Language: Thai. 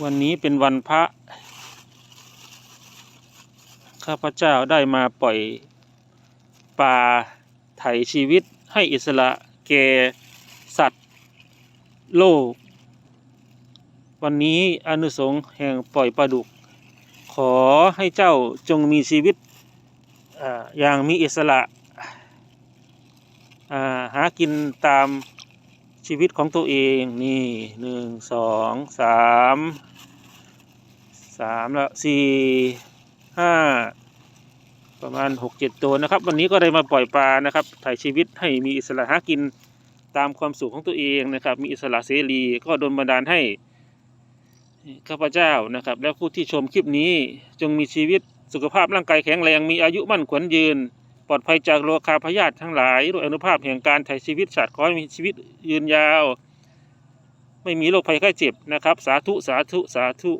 วันนี้เป็นวันพระ ข้าพเจ้าได้มาปล่อยปลาไถ่ชีวิตให้อิสระแก่สัตว์โลก วันนี้อนุสงฆ์แห่งปล่อยปลาดุก ขอให้เจ้าจงมีชีวิตออย่างมีอิสระาหากินตาม ชีวิตของตัวเองนี่หนึ่งสองสามสามแล้วสี่ห้าประมาณหกเจ็ดตัวนะครับ วันนี้ก็ได้มาปล่อยปลานะครับถ่ายชีวิตให้มีอิสระหากินตามความสุขของตัวเองนะครับ มีอิสระเสรีก็โดนบันดาลให้ข้าพเจ้านะครับ และผู้ที่ชมคลิปนี้จงมีชีวิตสุขภาพร่างกายแข็งแรงมีอายุมั่นขวัญยืน ลอดภัยจากโรคาพยาธิทั้งหลายด้วยอนุภาพแห่งการถ่ชีวิตสัตว์ขอให้มีชีวิตยืนยาว ไม่มีโรคภัยไข้เจ็บนะครับ สาธุสาธุสาธุ